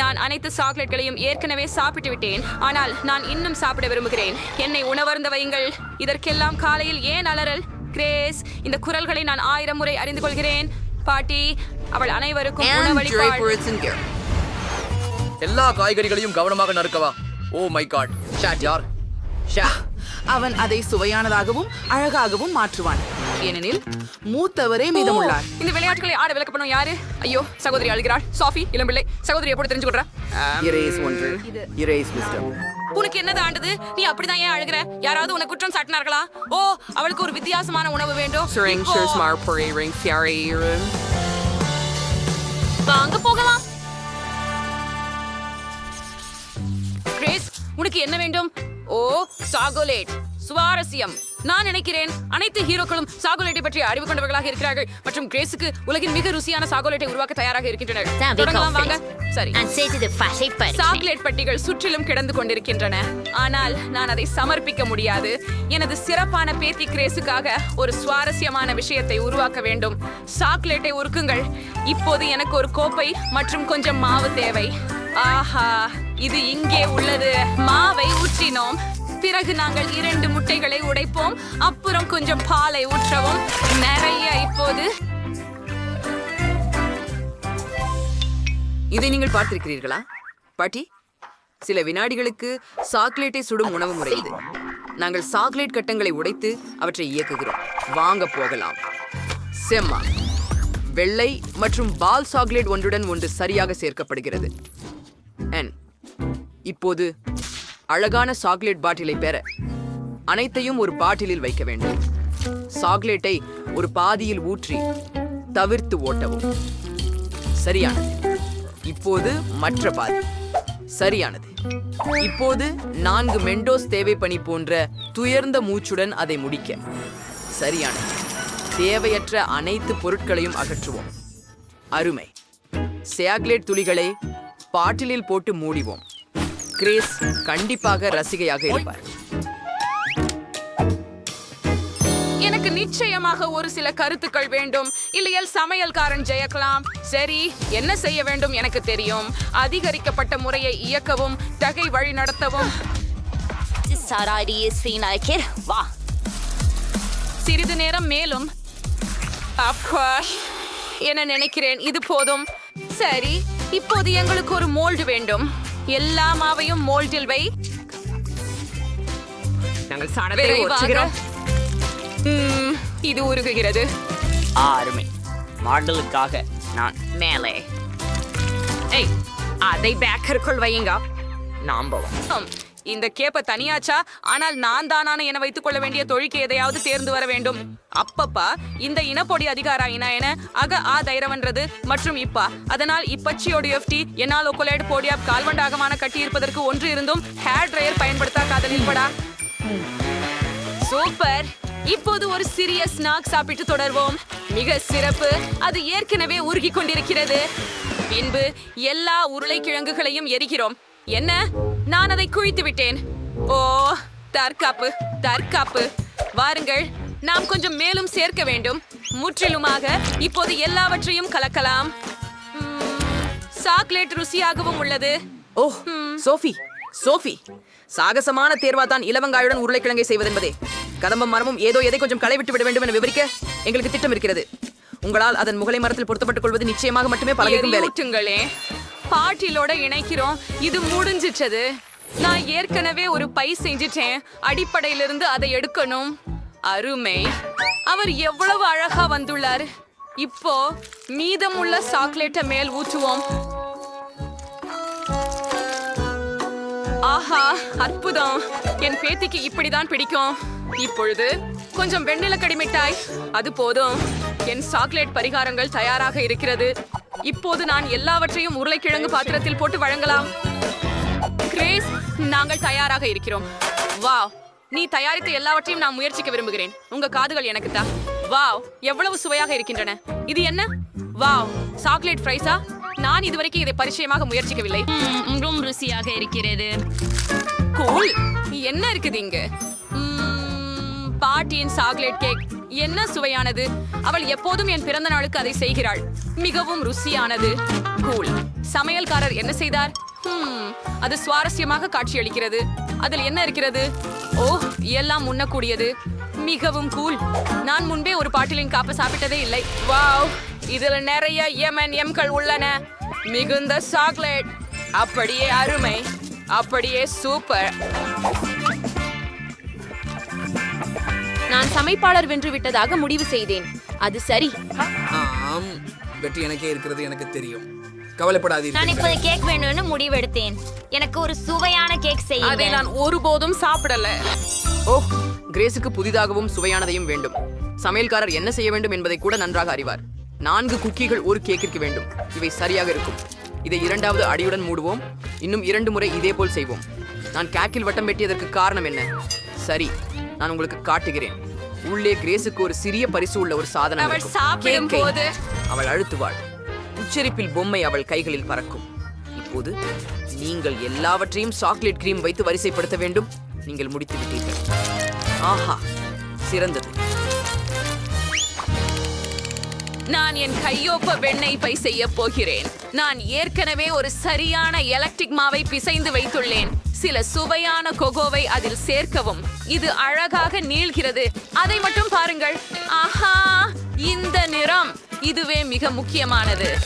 நான் அனைத்து சாக்லேட்களையும் ஏற்கனவே சாப்பிட்டு விட்டேன் ஆனால் நான் இன்னும் சாப்பிட விரும்புகிறேன். என்னை உணவருந்த வையுங்கள். இதற்கெல்லாம் காலையில் ஏன் அலறல்? கிரேஸ் இந்த குரல்களை நான் ஆயிரம் முறை அறிந்து கொள்கிறேன். பாட்டி அவள் அனைவருக்கும் உணவளிப்பாள். எல்லா காய்கறிகளையும் கவனமாக நறுக்கவா? Oh my God. யார்? ஷா அவன் அதை சுவையானதாகவும் அழகாகவும் மாற்றுவான். ஏனெனில் மூத்தவரே மீதமுள்ளார். இந்த விளையாட்டுகளை ஆட விளக்கப்படும் யாரு? ஐயோ சகோதரி அழுகிறாள். சாஃபி இளம்பிள்ளை சகோதரி எப்படி தெரிஞ்சு கொள்றா இரேஸ் ஒன்று. இரேஸ் மிஸ்டர் உனக்கு என்னது ஆண்டது? நீ அப்படிதான் ஏன் அழுகிற? யாராவது உனக்கு குற்றம் சாட்டினார்களா? ஓ அவளுக்கு ஒரு வித்தியாசமான உணவு வேண்டும். வாங்க போகலாம். கிரேஸ் உனக்கு என்ன வேண்டும்? ஓ சாகோலேட் சுவாரஸ்யம். நான் நினைக்கிறேன் அனைத்து ஹீரோக்களும் சாகோலேட்டை பற்றி அறிவு கொண்டவர்களாக இருக்கிறார்கள் மற்றும் கிரேஸுக்கு உலகின் மிக ருசியான சாகோலேட்டை உருவாக்க தயாராக இருக்கின்றனர். தொடங்கலாம் வாங்க. சரி. சாக்லேட் பெட்டிகள் சுற்றிலும் கிடந்து கொண்டிருக்கின்றன. ஆனால் நான் அதை சமர்ப்பிக்க முடியாது. எனது சிறப்பான பேத்தி கிரேஸுக்காக ஒரு சுவாரஸ்யமான விஷயத்தை உருவாக்க வேண்டும். சாக்லேட்டை உருக்குங்கள். இப்போது எனக்கு ஒரு கோப்பை மற்றும் கொஞ்சம் மாவு தேவை. ஆஹா இது இங்கே உள்ளது. மாவை ஊற்றினோம். பிறகு நாங்கள் இரண்டு முட்டைகளை உடைப்போம். அப்புறம் கொஞ்சம் பாலை ஊற்றவும். நிறைய இப்போது. இதை நீங்கள் பார்த்திருக்கிறீர்களா? பாட்டி சில வினாடிகளுக்கு சாக்லேட்டை சுடும் உணவு முறை இது. நாங்கள் சாக்லேட் கட்டங்களை உடைத்து அவற்றை இயக்குகிறோம். வாங்க போகலாம். செம்மா. வெள்ளை மற்றும் பால் சாக்லேட் ஒன்றுடன் ஒன்று சரியாக சேர்க்கப்படுகிறது. இப்போது அழகான சாக்லேட் பாட்டிலை பெற அனைத்தையும் ஒரு பாட்டிலில் வைக்க வேண்டும். சாக்லேட்டை ஒரு பாதியில் ஊற்றி தவிர்த்து ஓட்டவும். சரியானது. இப்போது மற்ற பாதி. சரியானது. இப்போது நான்கு மெண்டோஸ் தேவைப்பணி போன்ற துயர்ந்த மூச்சுடன் அதை முடிக்க. சரியானது. தேவையற்ற அனைத்து பொருட்களையும் அகற்றுவோம். அருமை. சாக்லேட் துளிகளை பாட்டிலில் போட்டு மூடிவோம். கிரேஸ் கண்டிப்பாக ரசிகையாக இருப்பார். எனக்கு நிச்சயமாக ஒரு சில கருத்துக்கள் வேண்டும். இல்லையேல் சமையல்காரன் ஜெயக்கலாம் சரி என்ன செய்ய வேண்டும் எனக்கு தெரியும். அதிகரிக்கப்பட்ட முறையை இயக்கவும் தகை வழி நடத்தவும். வா. சிறிது நேரம் மேலும். என்ன நினைக்கிறேன்? இது போதும். சரி இப்போது எங்களுக்கு ஒரு மோல்டு வேண்டும். எல்லா மாவையும் மோல்டில் வை. நாங்கள் சாணத்தை விரைவாக. ஒற்றுகிறோம் ம், இது உருகுகிறது. ஆறுமை. மாடலுக்காக நான் மேலே. ஏய் அதை பேக்கருக்குள் வையுங்க. நாம் போவோம் ஆம், இந்த கேப்ப தனியாச்சா? ஆனால் நான் தானான என வைத்துக் கொள்ள வேண்டிய தொழிற்கு எதையாவது தேர்ந்து வர வேண்டும். அப்பப்பா இந்த இனப்பொடி அதிகாரா இனா என? அக ஆ தைரவன்றது. மற்றும் இப்பா அதனால் இப்பச்சியோடு எஃப்டி என்னால் ஒக்கோலேட் போடியாப் கால்வண்டாகமான கட்டி இருப்பதற்கு ஒன்று இருந்தும் ஹேர் ட்ரையர் பயன்படுத்தா காதலில் படா. சூப்பர். இப்போது ஒரு சிறிய ஸ்நாக் சாப்பிட்டு தொடர்வோம். மிக சிறப்பு. அது ஏற்கனவே உருகி கொண்டிருக்கிறது. பின்பு எல்லா உருளைக்கிழங்குகளையும் எரிகிறோம். என்ன? நான் அதை குழித்து விட்டேன். ஓ தற்காப்பு தற்காப்பு. வாருங்கள் நாம் கொஞ்சம் மேலும் சேர்க்க வேண்டும். முற்றிலுமாக இப்போது எல்லாவற்றையும் கலக்கலாம். சாக்லேட் ருசியாகவும் உள்ளது. ஓ சோஃபி சோஃபி. சாகசமான தேர்வா தான் இலவங்காயுடன் உருளைக்கிழங்கை செய்வதென்பதே. கதம்பம் மரமும் ஏதோ எதை கொஞ்சம் களைவிட்டு விட வேண்டும் என விவரிக்க எங்களுக்கு திட்டம் இருக்கிறது உங்களால் அதன் முகலை மரத்தில் பொருத்தப்பட்டுக் கொள்வது நிச்சயமாக மட்டுமே பழகிக்கும் வேலை. பாட்டிலோட இணைக்கிறோம். இது முடிஞ்சிச்சது நான் ஏற்கனவே ஒரு பை செஞ்சிட்டேன். அடிப்படையிலிருந்து அதை எடுக்கணும். அருமை. அவர் எவ்வளவு அழகா வந்துள்ளார். இப்போ மீதமுள்ள சாக்லேட்டை மேல் ஊற்றுவோம். ஆஹா அற்புதம். என் பேத்திக்கு இப்படிதான் பிடிக்கும். இப்பொழுது கொஞ்சம் வெண்ணிலக்கடி மிட்டாய். அது போதும். என் சாக்லேட் பரிகாரங்கள் தயாராக இருக்கிறது. இப்போது நான் எல்லாவற்றையும் உருளைக்கிழங்கு பாத்திரத்தில் போட்டு வழங்கலாம். கிரேஸ் நாங்கள் தயாராக இருக்கிறோம். வாவ் நீ தயாரித்த எல்லாவற்றையும் நான் முயற்சிக்க விரும்புகிறேன். உங்க காதுகள் எனக்கு தான் வாவ் எவ்வளவு சுவையாக இருக்கின்றன. இது என்ன? வாவ் சாக்லேட் ஃப்ரைஸா? நான் இதுவரைக்கும் இதை பரிச்சயமாக முயற்சிக்கவில்லை. மிகவும் ருசியாக இருக்கிறது. கூல் என்ன இருக்குது இங்க? பாட்டியின் சாக்லேட் கேக். என்ன சுவையானது? அவள் எப்போதும் என் பிறந்த நாளுக்கு அதை செய்கிறாள். மிகவும் ருசியானது. கூல். சமையல்காரர் என்ன செய்தார்? அது சுவாரஸ்யமாக காட்சியளிக்கிறது. அதில் என்ன இருக்கிறது? ஓ எல்லாம் உண்ணக்கூடியது. மிகவும் கூல். நான் முன்பே ஒரு பாட்டிலின் காப்ப சாப்பிட்டதே இல்லை. வாவ் இதுல நிறைய எம்என் எம்கள் உள்ளன. மிகுந்த சாக்லேட். அப்படியே அருமை. அப்படியே சூப்பர். நான் சமைப்பாளர் வென்று விட்டதாக முடிவு செய்தேன். அது சரி. ஆம். வெற்றி எனக்கே இருக்கிறது எனக்கு தெரியும். கவலைப்படாதீர்கள். நான் இப்போது கேக் வேணும்னு முடிவெடுத்தேன். எனக்கு ஒரு சுவையான கேக் அதை செய்ய நான் ஒருபோதும் சாப்பிடல. ஓ கிரேஸுக்கு புதிதாகவும் சுவையானதையும் வேண்டும். சமையல்காரர் என்ன செய்ய வேண்டும் என்பதை கூட நன்றாக அறிவார். நான்கு குக்கீகள் ஒரு கேக்கிற்கு வேண்டும். இவை சரியாக இருக்கும். இதை இரண்டாவது அடியுடன் மூடுவோம். இன்னும் இரண்டு முறை இதே போல் செய்வோம். நான் கேக்கில் வட்டம் வெட்டியதற்கு காரணம் என்ன? சரி. நான் உங்களுக்கு காட்டுகிறேன். உள்ளே கிரேஸுக்கு ஒரு சிறிய பரிசு உள்ள ஒரு சாதனம் அவள். சாப்பிடும் போது. அவள் அழுத்துவாள் உச்சரிப்பில் பொம்மை அவள் கைகளில் பறக்கும். இப்போது நீங்கள் எல்லாவற்றையும் சாக்லேட் கிரீம் வைத்து வரிசைப்படுத்த வேண்டும். நீங்கள் முடித்து விட்டீர்கள். ஆஹா சிறந்தது. நான் என் கையொப்ப வெண்ணெய் பை செய்ய போகிறேன். நான் ஏற்கனவே ஒரு சரியான எலக்ட்ரிக் மாவை பிசைந்து வைத்துள்ளேன். சில சுவையான கொகோவை அதில் சேர்க்கவும். இது அழகாக நீள்கிறது. அதை மட்டும் பாருங்கள். ஆஹா! இந்த நிறம் இதுவே மிக முக்கியமானது.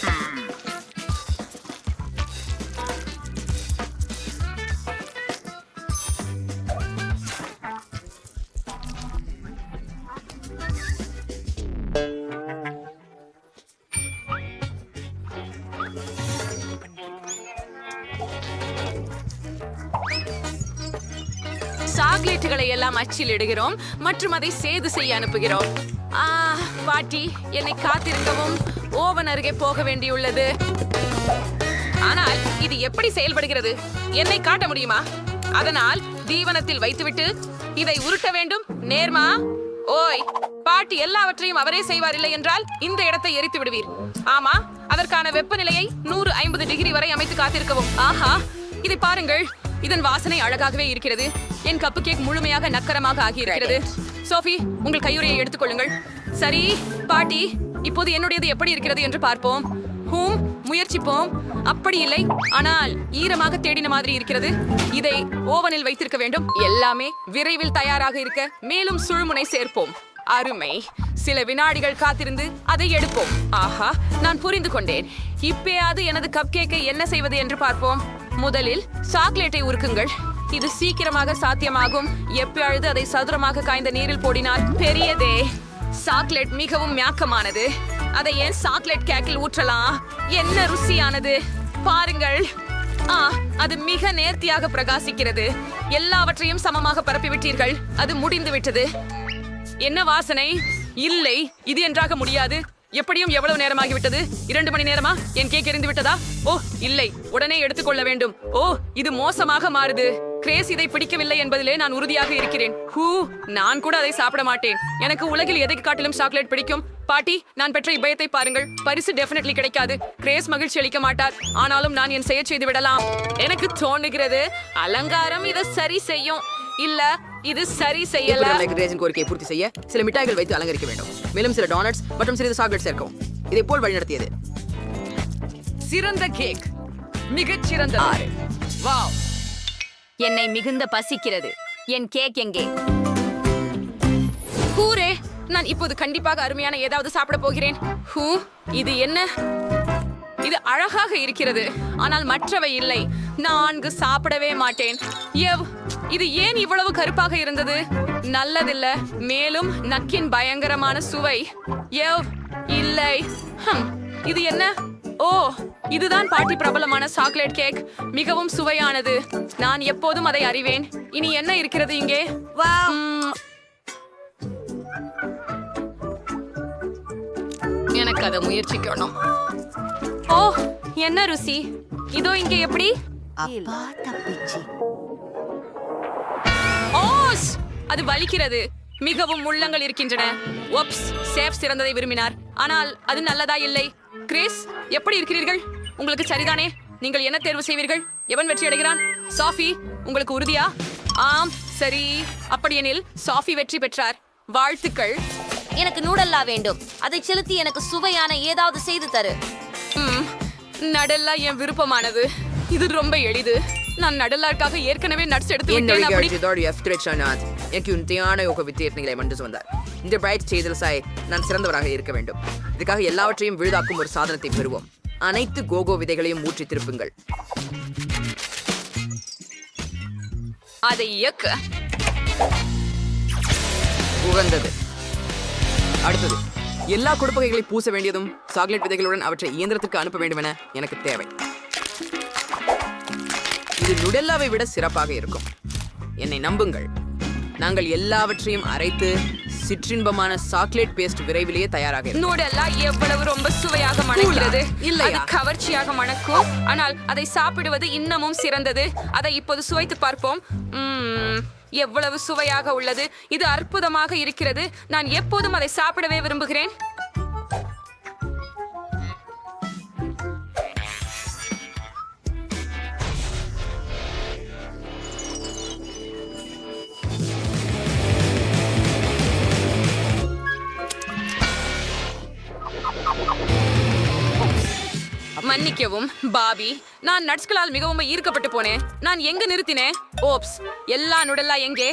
சாக்லேட்டுகளை எல்லாம் அச்சில் இடுகிறோம். மற்றும் அதை சேது செய்ய அனுப்புகிறோம். ஆ பாட்டி என்னை காத்திருக்கவும். ஓவன் அருகே போக வேண்டியுள்ளது. ஆனால் இது எப்படி செயல்படுகிறது? என்னை காட்ட முடியுமா? அதனால் தீவனத்தில் வைத்துவிட்டு இதை உருட்ட வேண்டும். நேர்மா? ஓய் பாட்டி எல்லாவற்றையும் அவரே செய்வார் இல்லை என்றால் இந்த இடத்தை எரித்து விடுவீர். ஆமா அதற்கான வெப்பநிலையை நூறு ஐம்பது டிகிரி வரை அமைத்து காத்திருக்கவும். ஆஹா இதை பாருங்கள். இதன் வாசனை அழகாகவே இருக்கிறது. என் கப்பு கேக் முழுமையாக நக்கரமாக ஆகியிருக்கிறது. சோஃபி உங்கள் கையுறையை எடுத்துக்கொள்ளுங்கள் சரி பாட்டி இப்போது என்னுடையது எப்படி இருக்கிறது என்று பார்ப்போம். ஹூம் முயற்சிப்போம். அப்படி இல்லை ஆனால் ஈரமாக தேடின மாதிரி இருக்கிறது. இதை ஓவனில் வைத்திருக்க வேண்டும். எல்லாமே விரைவில் தயாராக இருக்க. மேலும் சுழுமுனை சேர்ப்போம். அருமை. சில வினாடிகள் காத்திருந்து அதை எடுப்போம். ஆஹா நான் புரிந்து கொண்டேன். இப்பயாவது எனது கப் கேக்கை என்ன செய்வது என்று பார்ப்போம். முதலில் சாக்லேட்டை உருக்குங்கள். இது சீக்கிரமாக சாத்தியமாகும். எப்பொழுது அதை சதுரமாக காய்ந்த நீரில் போடினால் பெரியதே. சாக்லேட் மிகவும் மியாக்கமானது அதை ஏன் சாக்லேட் கேக்கில் ஊற்றலாம்? என்ன ருசியானது. பாருங்கள். ஆ அது மிக நேர்த்தியாக பிரகாசிக்கிறது. எல்லாவற்றையும் சமமாக பரப்பிவிட்டீர்கள். அது முடிந்து விட்டது. என்ன வாசனை? இல்லை. இது என்றாக முடியாது. எப்படியும் எவ்வளவு நேரமாகிவிட்டது? இரண்டு மணி நேரமா? என் கேக் எரிந்து விட்டதா? ஓ இல்லை. உடனே எடுத்துக்கொள்ள வேண்டும். ஓ இது மோசமாக மாறுது. கிரேஸ் இதை பிடிக்கவில்லை என்பதிலே நான் உறுதியாக இருக்கிறேன். ஹூ நான் கூட அதை சாப்பிட மாட்டேன். எனக்கு உலகில் எதைக் காட்டிலும் சாக்லேட் பிடிக்கும். பாட்டி நான் பெற்ற இப்பயத்தை பாருங்கள். பரிசு டெஃபினெட்லி கிடைக்காது. கிரேஸ் மகிழ்ச்சி அளிக்க மாட்டார். ஆனாலும் நான் என் செய்ய செய்து விடலாம். எனக்கு தோணுகிறது அலங்காரம் இதை சரி செய்யும். இல்ல இது சரி செய்யல. லைக் ரேசின் கோரிக்கையை பூர்த்தி செய்ய? சில மிட்டாய்கள் வைத்து அலங்கரிக்க வேண்டும். மேலும் சில டோனட்ஸ் மற்றும் சிறிது சாக்லேட் சேர்க்கவும். இதை போல் வழிநடத்தியது. சிறந்த கேக் மிகச் சிறந்த வாவ். என்னை மிகுந்த பசிக்கிறது. என் கேக் எங்கே? கூரே நான் இப்போது கண்டிப்பாக அருமையான ஏதாவது சாப்பிட போகிறேன். ஹூ இது என்ன? இது அழகாக இருக்கிறது. ஆனால் மற்றவை இல்லை. நான்கு சாப்பிடவே மாட்டேன். எவ் இது ஏன் இவ்வளவு கருப்பாக இருந்தது? நல்லதில்ல மேலும் நக்கின் பயங்கரமான சுவை. எவ் இல்லை. ஹம், இது என்ன? ஓ இதுதான் பாட்டி பிரபலமான சாக்லேட் கேக். மிகவும் சுவையானது. நான் எப்போதும் அதை அறிவேன். இனி என்ன இருக்கிறது இங்கே? எனக்கு அதை முயற்சிக்கணும். ஓ என்ன ருசி? இதோ இங்க எப்படி? ஓஸ்! அது வலிக்கிறது. மிகவும் உள்ளங்கள் இருக்கின்றன. ஒப்ஸ் சேஃப் சிறந்ததை விரும்பினார். ஆனால் அது நல்லதா இல்லை? கிறிஸ் எப்படி இருக்கிறீர்கள்? உங்களுக்கு சரிதானே? நீங்கள் என்ன தேர்வு செய்வீர்கள்? எவன் வெற்றி அடைகிறான்? சாஃபி உங்களுக்கு உறுதியா? ஆம் சரி. அப்படியெனில் சாஃபி வெற்றி பெற்றார். வாழ்த்துக்கள். எனக்கு நூடல்லா வேண்டும். அதை செலுத்தி எனக்கு சுவையான ஏதாவது செய்து தரு. ம், நடல்லா என் விருப்பமானது. இது ரொம்ப எளிது. நான் நடல்லாக்காக ஏற்கனவே நட்ஸ் எடுத்து விட்டேன் அப்படி. நடிகர் எஃப்திரேஷனாத் எனக்கு உண்மையான யோக வித்தியாசங்களை மண்டு வந்தார் இந்த பிரைட் செய்தல் சாய் நான் சிறந்தவராக இருக்க வேண்டும். இதுக்காக எல்லாவற்றையும் விழுதாக்கும் ஒரு சாதனத்தை பெறுவோம். அனைத்து கோகோ விதைகளையும் ஊற்றி திருப்புங்கள். அதை இயக்க. உகந்தது. அடுத்தது எல்லா கொடுப்பகைகளை பூச வேண்டியதும் சாக்லேட் விதைகளுடன் அவற்றை இயந்திரத்துக்கு அனுப்ப வேண்டும் என எனக்கு தேவை. இது நுடெல்லாவை விட சிறப்பாக இருக்கும். என்னை நம்புங்கள். நாங்கள் எல்லாவற்றையும் அரைத்து சிற்றின்பமான சாக்லேட் பேஸ்ட் விரைவிலேயே தயாராக நூடல்லா எவ்வளவு ரொம்ப சுவையாக மணக்கிறது? இல்லையா? அது கவர்ச்சியாக மணக்கும். ஆனால் அதை சாப்பிடுவது இன்னமும் சிறந்தது. அதை இப்போது சுவைத்து பார்ப்போம். எவ்வளவு சுவையாக உள்ளது. இது அற்புதமாக இருக்கிறது. நான் எப்போதும் அதை சாப்பிடவே விரும்புகிறேன். மன்னிக்கவும் பாபி. நான் நட்ஸ்களால் மிகவும் ஈர்க்கப்பட்டு போனேன். நான் எங்க நிறுத்தினேன் ஓப்ஸ். எல்லா நுடல்லா எங்கே?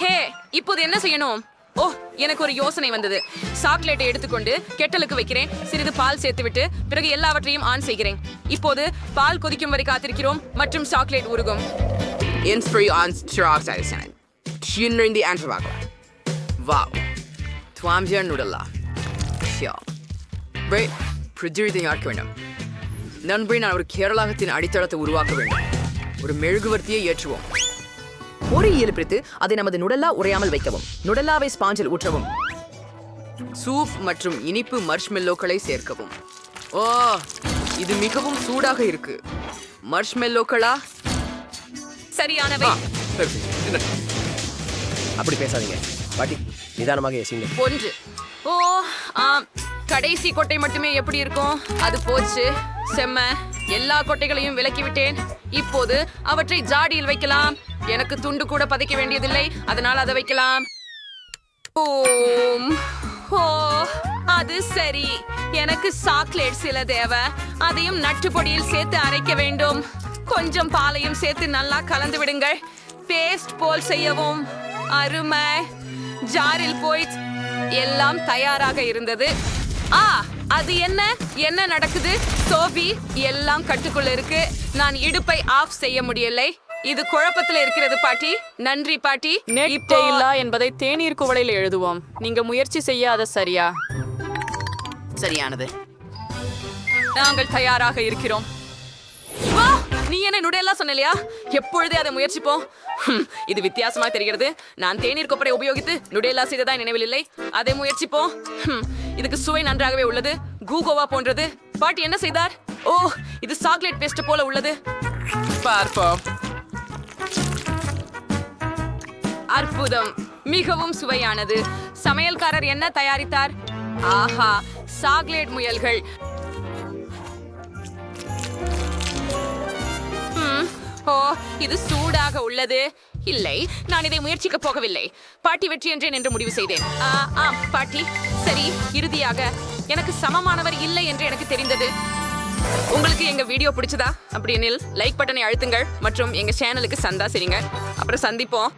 ஹே இப்போது என்ன செய்யணும்? ஓ எனக்கு ஒரு யோசனை வந்தது. சாக்லேட்டை எடுத்துக்கொண்டு கெட்டலுக்கு வைக்கிறேன். சிறிது பால் சேர்த்துவிட்டு பிறகு எல்லாவற்றையும் ஆன் செய்கிறேன். இப்போது பால் கொதிக்கும் வரை காத்திருக்கிறோம் மற்றும் சாக்லேட் உருகும். Ens fri ans trag sen. The antravaga. Wow. Twamjar nudalla. Tja. Bre, பிரஜித்தை ஆக்க வேண்டும் நண்பரை நான் ஒரு கேரளாகத்தின் அடித்தளத்தை உருவாக்க வேண்டும். ஒரு மெழுகுவர்த்தியை ஏற்றுவோம். ஒரு இயல் பிரித்து அதை நமது நுடல்லா உறையாமல் வைக்கவும் நுடல்லாவை ஸ்பாஞ்சில் ஊற்றவும் சூப் மற்றும் இனிப்பு மர்ஷ்மெல்லோக்களை சேர்க்கவும். ஓ இது மிகவும் சூடாக இருக்கு. மர்ஷ்மெல்லோக்களா? சரியானவை. அப்படி பேசாதீங்க. பாட்டி நிதானமாக யோசிங்க ஒன்று. ஓ கடைசி கொட்டை மட்டுமே எப்படி இருக்கும்? அது போச்சு. செம்ம. எல்லா கொட்டைகளையும் விலக்கிவிட்டேன். இப்போது அவற்றை ஜாடியில் வைக்கலாம். எனக்கு துண்டு கூட பதைக்க வேண்டியதில்லை. அதனால் அதை வைக்கலாம். ஓம். ஓ அது சரி. எனக்கு சாக்லேட் சில தேவை. அதையும் நட்டு பொடியில் சேர்த்து அரைக்க வேண்டும். கொஞ்சம் பாலையும் சேர்த்து நல்லா கலந்து விடுங்கள். பேஸ்ட் போல் செய்யவும். அருமை. ஜாரில் போய் எல்லாம் தயாராக இருந்தது. ஆ அது என்ன? என்ன நடக்குது? சோபி எல்லாம் கட்டுக்குள்ள இருக்கு. நான் இடுப்பை ஆஃப் செய்ய முடியலை. இது குழப்பத்துல இருக்கிறது பாட்டி. நன்றி பாட்டி. இல்லா என்பதை தேநீர் குவளையில் எழுதுவோம். நீங்க முயற்சி செய்யாத சரியா? சரியானது. நாங்கள் தயாராக இருக்கிறோம். வா! நீ என்ன நுடையெல்லாம் சொன்னலையா எப்பொழுதே அதை முயற்சிப்போம். இது வித்தியாசமா தெரிகிறது. நான் தேநீர் கொப்பரை உபயோகித்து நுடையெல்லாம் செய்ததா நினைவில் இல்லை. அதை முயற்சிப்போம். இதுக்கு சுவை நன்றாகவே உள்ளது. கூகோவா போன்றது. பாட்டி என்ன செய்தார்? ஓ இது சாக்லேட் பேஸ்ட் போல உள்ளது. பார்ப்போம். அற்புதம். மிகவும் சுவையானது. சமையல்காரர் என்ன தயாரித்தார்? ஆஹா சாக்லேட் முயல்கள். ஓ இது சூடாக உள்ளது. இல்லை நான் இதை முயற்சிக்க போகவில்லை. பாட்டி வெற்றி என்றேன் என்று முடிவு செய்தேன். ஆ, ஆம் பாட்டி. சரி இறுதியாக எனக்கு சமமானவர் இல்லை என்று எனக்கு தெரிந்தது. உங்களுக்கு எங்க வீடியோ பிடிச்சதா? அப்படின்னில் லைக் பட்டனை அழுத்துங்கள். மற்றும் எங்க சேனலுக்கு சந்தா செய்யுங்க அப்புறம் சந்திப்போம்.